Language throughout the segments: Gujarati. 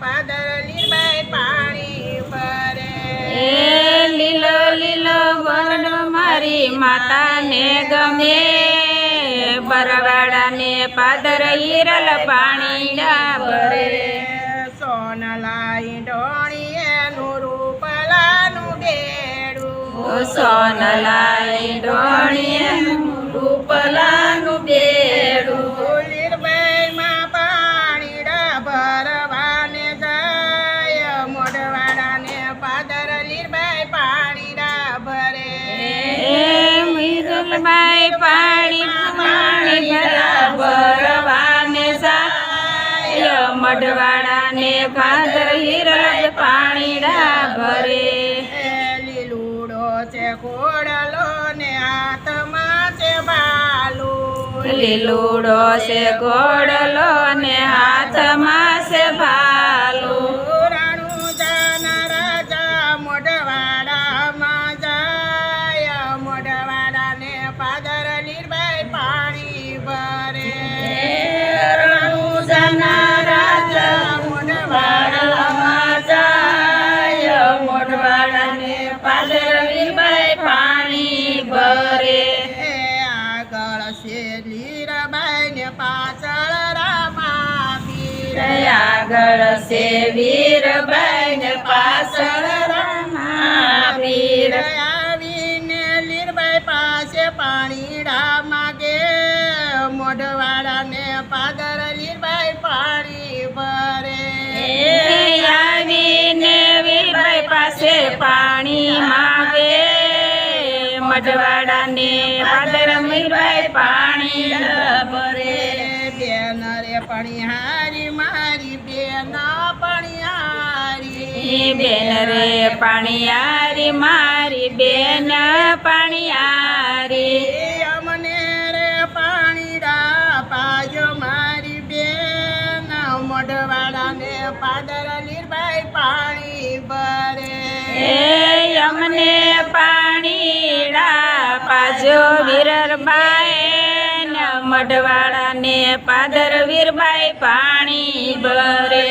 પાદર લીરબાઈ પાણી ભરે. એ લીલો લીલો વડ મારી માતાને ગમે. બરવાડાને પાદર હિરલ પાણી ડાબરે. સોનલાઈ ઢોણીએ નું રૂપલાનું ઓ સોનલાઈ ડોણીએ રૂપલાનું બેડું મઢવાડાને પાદર હિરલ પાણી ભરે. લીલુડો છે ઘોડલો ને હાથમાં છે બાલુ. લીલુડો છે ઘોડલો ને હાથમાં છે ભાલું આગળ છે વીરબાઈ ને પાછળ રામા વીર આવીને લીરબાઈ પાસે પાણીડા માગે મોઢવાડાને પાદર લીરબાઈ પાણી ભરે આવીને વીરબાઈ પાસે પાણી માગે મઢવાડાને પાદર વીરબાઈ પાણી ભરે બેનરે પાણી પણિહારી મારી પણિહારી બેન રે પાણીયારી મારી બેન પાણીયારી. અમને રે પાણીડા પાજો મારી બેન મોઢવાડાને પાદર લીરબાઈ પાણી ભરે. એ અમને પાણીડા પાજો વીરબાઈ મઢવાડાને પાદર વીરભાઈ પાણી ભરે.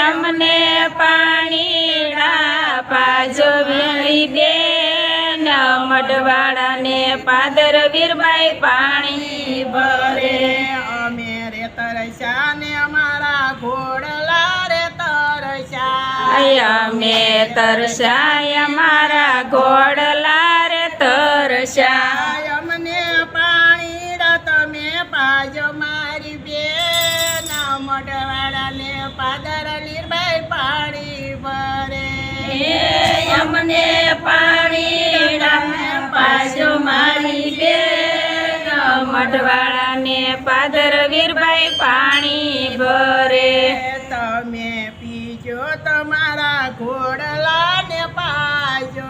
અમને પાણીડા પાજો વીરી બેન મઢવાડાને પાદર વીરબાઈ પાણી ભરે. અમે રે તરસ્યા ને અમારા ઘોડલા રે તરસ્યા અમે તરસાય અમારા ઘોડલા મઢવાડાને પાદર વીરભાઈ પાણી ભરે. તમે પીજો તમારા ઘોડલાને પાજો.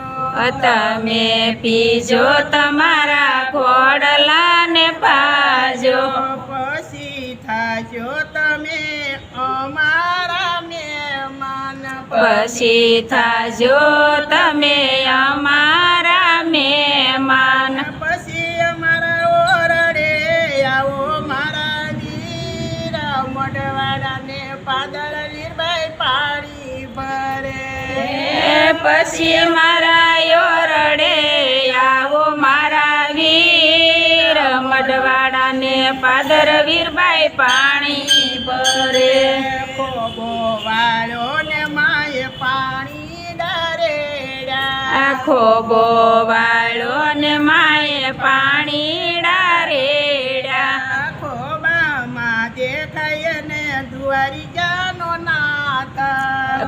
તમે પીજો તમારા ઘોડલાને પાજો. પછી થાજો તમે અમારા મહેમાન. પછી થાજો તમે અમારા મહેમાન. પછી મારા યોરડે આવો મારા વીર. મઢવાડાને પાદર વીરબાઈ પાણી ભરે. ખોબો વાળો ને માય પાણી ડારેડા. આખો બોવાળો ને માય પાણી ડારેડા. ખોબામાં દેખાય ને નાથ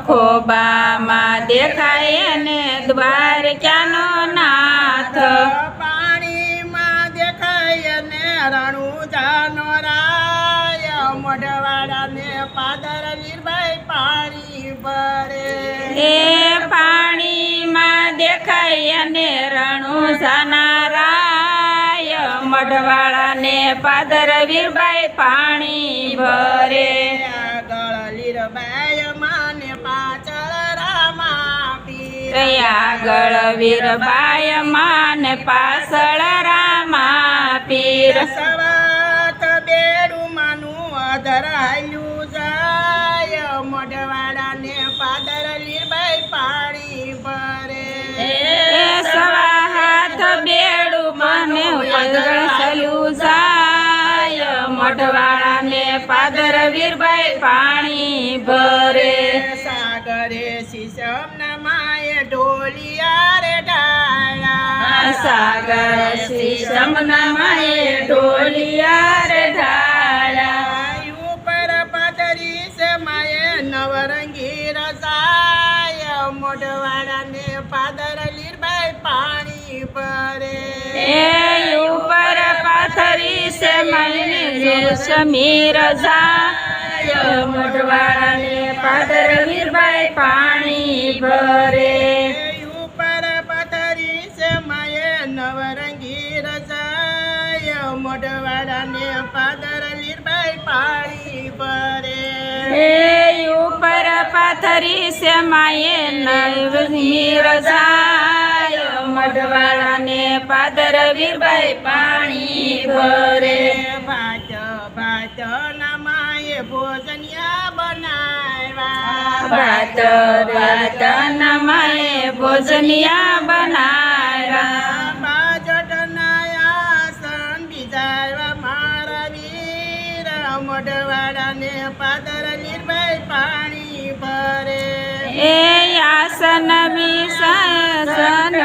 ખોબામાં દેખાય ને દ્વારકાનો નાથ. પાણીમાં દેખાય ને રણુજાનો રાય. મોઢવાડા ને પાદર નિર્ભય પાણી ભરે. એ પાણીમાં દેખાય ને રણુ સાનારાય મઢવાળાને પાદર વીરભાઈ પાણી ભરે. આગળ વીરબાય માને પાછળ રામા પીર. સવાત બેડું માનું અધર હાલ્યું જાય. મોઢવાડાને પાદર લીરબાઈ પાણી ભરે. સવા હાથ બેડું મને જાય. મઢવાળાને પાદર વીરબાઈ પાણી ભરે. સાગર શ્રી માએ ઢોલિયા રે ઢાળા ઉપર પતરીસ માય નવરંગી રસાય મોઢવાડાને પાદર લીરભાઈ પાણી ભરે એ ઉપર પાથરી છે મને રેશમી મોઢવાડા મોઢવાળાને પાદર લીરભાઈ પાણી ભરે પાથરી છે માએ નવમી રજાય મઢવાળાને પાદર વીરબાઈ પાણી ભરે. ભાત ભાત ના માય ભોજનિયા બનાવ્યા. ભાત ભાત નમાએ ભોજનિયા બનાવ્યા. મોઢવાડાને પાદર એ આસન વિસન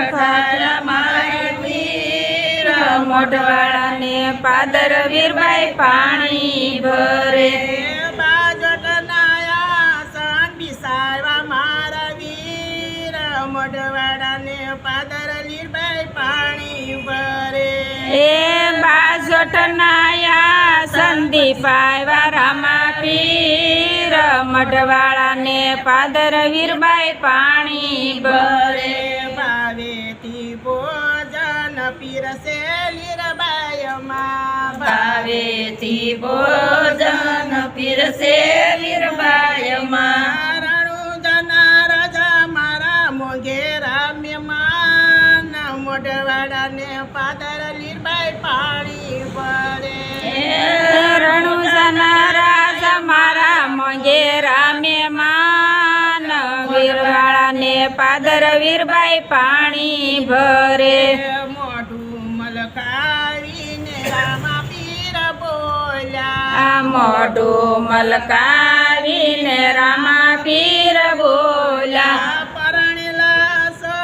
મોઢવાળાને પાદર વીરભાઈ પાણી ભરે. મોઢવાડાને પાદર નિર્ભય પાણી ભરે. એ બાજટ નાયા પીર મઢવાળાને પાદર વીરબાઈ પાણી ભરે. ભાવેથી ભોજન પીરસે લીરબાયમાં ભાવેથી ભોજન પીરસે પાદર વીરભાઈ પાણી ભરે. મોઢું મલકાવીને રામા પીર બોલ્યા. મોઢું મલકાવીને રામા પીર બોલ્યા. પરણેલા સો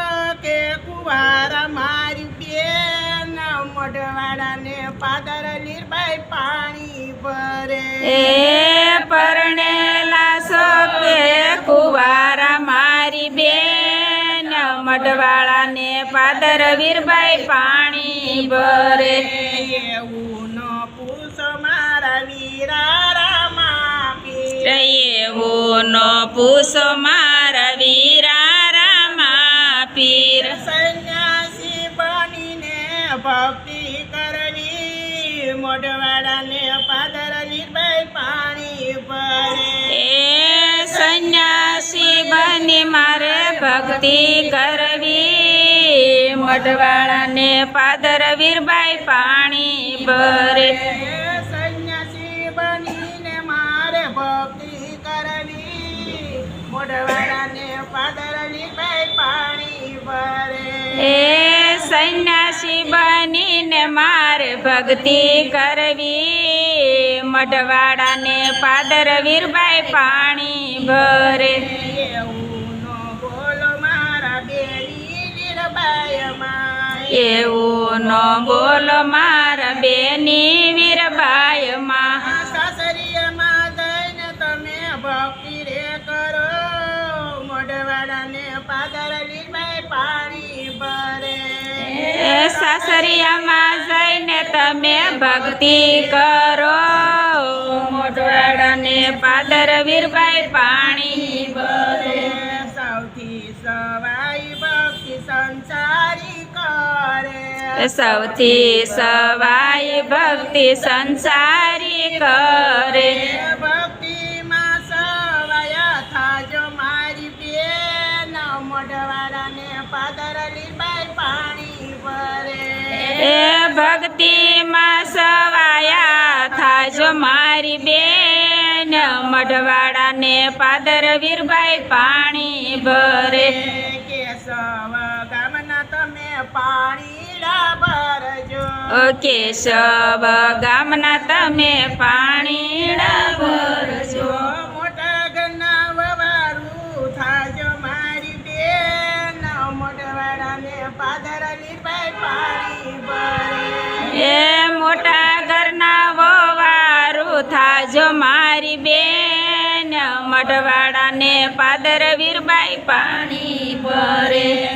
કે કુવારા મારી બેન મોઢવાડાને પાદર લીરભાઈ પાણી ભરે. એ પરણેલા વીરબાઈ પાણી ભરે. એવું ન પૂછો મારા વીરા રામા એવું નો પૂછો મારા વીરા રામા પીર સંન્યાસી બનીને ભક્તિ કરવી. મોઢવાડાને પાદર નિર્ભય પાણી ભરે. એ સંન્યાસી બની મારે ભક્તિ કરવી. મઢવાળાને પાદર વીરભાઈ પાણી ભરે. સંન્યાસી બનીને મારે ભક્તિ કરવી. મઢવાળાને પાદર વીરભાઈ પાણી ભરે. એ સંન્યાસી બનીને મારે ભક્તિ કરવી. મઢવાડાને પાદર વીરભાઈ પાણી ભરે. એવું ન બોલો માર બેની સાસરીમાં જઈને તમે ભક્તિ રે કરો. મોઢવાડાને પાદર લીરબાઈ પાણી ભરે. સાસરિયામાં જઈને તમે ભક્તિ કરો. મોઢવાડાને પાદર વીરભાઈ પાણી ભરે. સૌથી સવાય ભક્તિ સંસારી કરે. ભક્તિમાં સવાયા થાજો મારી બેન. મોઢવાડાને પાદર બાઈ પાણી ભરે. એ ભક્તિમાં સવાયા થાજો મારી બેન. મઢવાડાને પાદર વીરભાઈ પાણી ભરે. કેશવ ગામના તમે પાણીડા ભરજો સબ ગામના તમે પાણી ભરજો મોટા ઘરના વવારું થાજો મારી બેન. મોટવાડાને પાદર પાઈ પાણી ભરે. એ મોટા ઘરના વવારું થાજો મારી બેન. મઢવાડાને પાદર વીરબાઈ પાણી ભરે.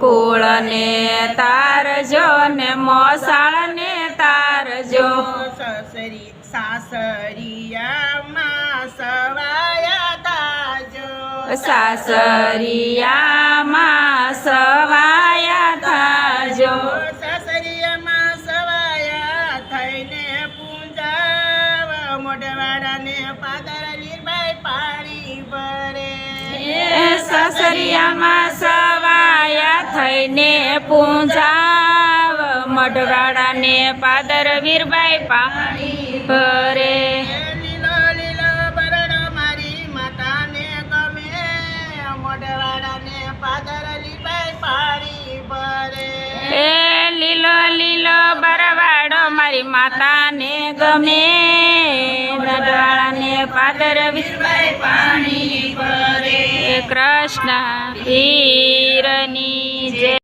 કુળને તારજો ને મોસાળને તારજો સસરી સાસરિયામાં સવાયા તાજો સાસરિયામાં સવાયા થાજો સાસરિયામાં સવાયા થઈને પૂંજાવ. મોઢવાડાને પાદર લીરબાઈ પાણી ભરે. સસરિયામાં સવાયા થઈને પૂંજાવ, મઢવાડાને પાદર વીરબાઈ પાણી ભરે. એ લીલો લીલો બરવાડો મારી માતાને ગમે. મઢવાડાને પાદર વીરબાઈ કૃષ્ણ વીરની જય.